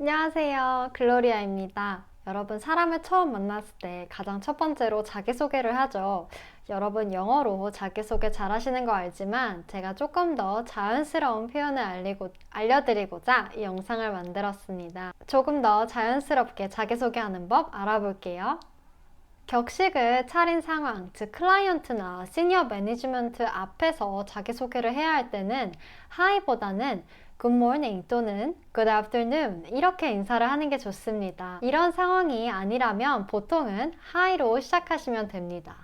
안녕하세요. 글로리아입니다. 여러분, 사람을 처음 만났을 때 가장 첫 번째로 자기소개를 하죠. 여러분, 영어로 자기소개 잘 하시는 거 알지만 제가 조금 더 자연스러운 표현을 알리고, 알려드리고자 이 영상을 만들었습니다. 조금 더 자연스럽게 자기소개하는 법 알아볼게요. 격식을 차린 상황, 즉 클라이언트나 시니어 매니지먼트 앞에서 자기소개를 해야 할 때는 하이보다는 good morning 또는 good afternoon 이렇게 인사를 하는 게 좋습니다. 이런 상황이 아니라면 보통은 hi로 시작하시면 됩니다.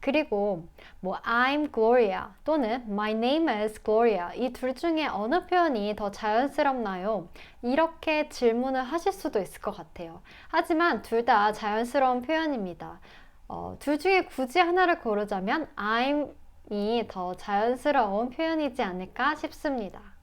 그리고 뭐 I'm Gloria 또는 My name is Gloria 이 둘 중에 어느 표현이 더 자연스럽나요? 이렇게 질문을 하실 수도 있을 것 같아요. 하지만 둘 다 자연스러운 표현입니다. 어, 둘 중에 굳이 하나를 고르자면 I'm이 더 자연스러운 표현이지 않을까 싶습니다.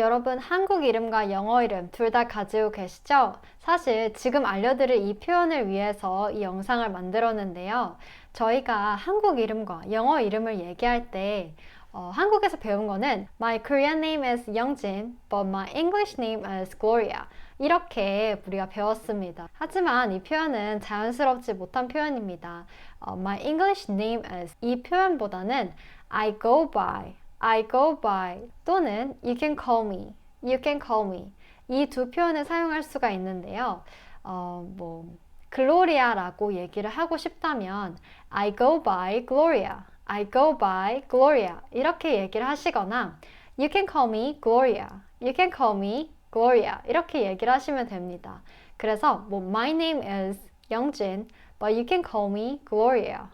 여러분 한국 이름과 영어 이름 둘 다 가지고 계시죠? 사실 지금 알려드릴 이 표현을 위해서 이 영상을 만들었는데요. 저희가 한국 이름과 영어 이름을 얘기할 때 어, 한국에서 배운 거는 My Korean name is Youngjin, but my English name is Gloria. 이렇게 우리가 배웠습니다. 하지만 이 표현은 자연스럽지 못한 표현입니다. 어, my English name is 이 표현보다는 I go by, I go by 또는 you can call me, you can call me 이 두 표현을 사용할 수가 있는데요. 어, 뭐 글로리아라고 얘기를 하고 싶다면 I go by Gloria, I go by Gloria 이렇게 얘기를 하시거나 You can call me Gloria, you can call me Gloria 이렇게 얘기를 하시면 됩니다. 그래서 뭐 My name is 영진, but you can call me Gloria.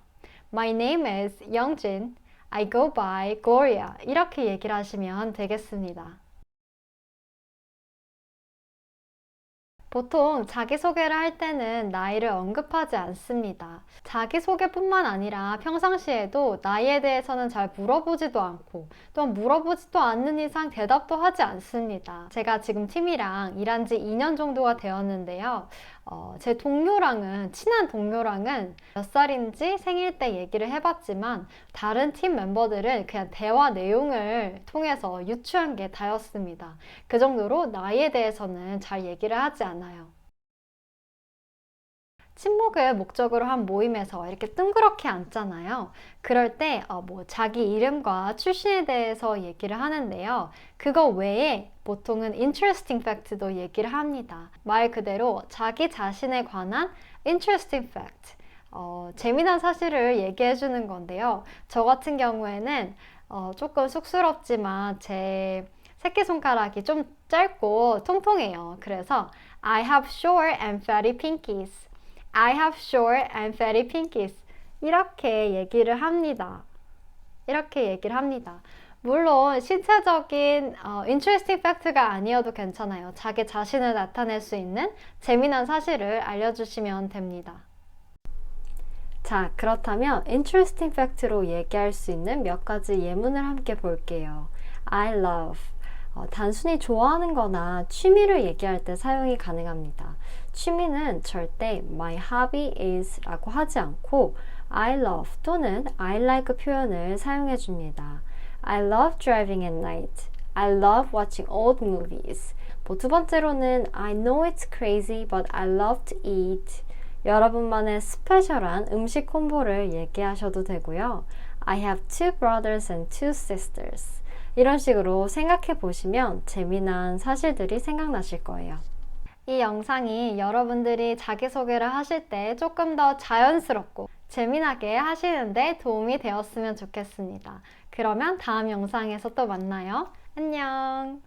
My name is 영진, I go by Gloria 이렇게 얘기를 하시면 되겠습니다. 보통 자기소개를 할 때는 나이를 언급하지 않습니다. 자기소개뿐만 아니라 평상시에도 나이에 대해서는 잘 물어보지도 않고 또한 물어보지도 않는 이상 대답도 하지 않습니다. 제가 지금 팀이랑 일한 지 2년 정도가 되었는데요. 어, 제 동료랑은, 친한 동료랑은 몇 살인지 생일 때 얘기를 해봤지만 다른 팀 멤버들은 그냥 대화 내용을 통해서 유추한 게 다였습니다. 그 정도로 나이에 대해서는 잘 얘기를 하지 않아요. 친목을 목적으로 한 모임에서 이렇게 뜬그렇게 앉잖아요. 그럴 때, 어, 뭐, 자기 이름과 출신에 대해서 얘기를 하는데요. 그거 외에 보통은 interesting fact도 얘기를 합니다. 말 그대로 자기 자신에 관한 interesting fact. 어, 재미난 사실을 얘기해 주는 건데요. 저 같은 경우에는 어, 조금 쑥스럽지만 제 새끼손가락이 좀 짧고 통통해요. 그래서 I have short and fatty pinkies. I have short and fatty pinkies. 이렇게 얘기를 합니다. 이렇게 얘기를 합니다. 물론 신체적인 어, interesting fact가 아니어도 괜찮아요. 자기 자신을 나타낼 수 있는 재미난 사실을 알려주시면 됩니다. 자, 그렇다면 interesting fact로 얘기할 수 있는 몇 가지 예문을 함께 볼게요. I love. 어, 단순히 좋아하는 거나 취미를 얘기할 때 사용이 가능합니다. 취미는 절대 my hobby is 라고 하지 않고 I love 또는 I like 표현을 사용해 줍니다. I love driving at night. I love watching old movies. 뭐 두 번째로는 I know it's crazy but I love to eat. 여러분만의 스페셜한 음식 콤보를 얘기하셔도 되고요. I have two brothers and two sisters. 이런 식으로 생각해 보시면 재미난 사실들이 생각나실 거예요. 이 영상이 여러분들이 자기소개를 하실 때 조금 더 자연스럽고 재미나게 하시는데 도움이 되었으면 좋겠습니다. 그러면 다음 영상에서 또 만나요. 안녕!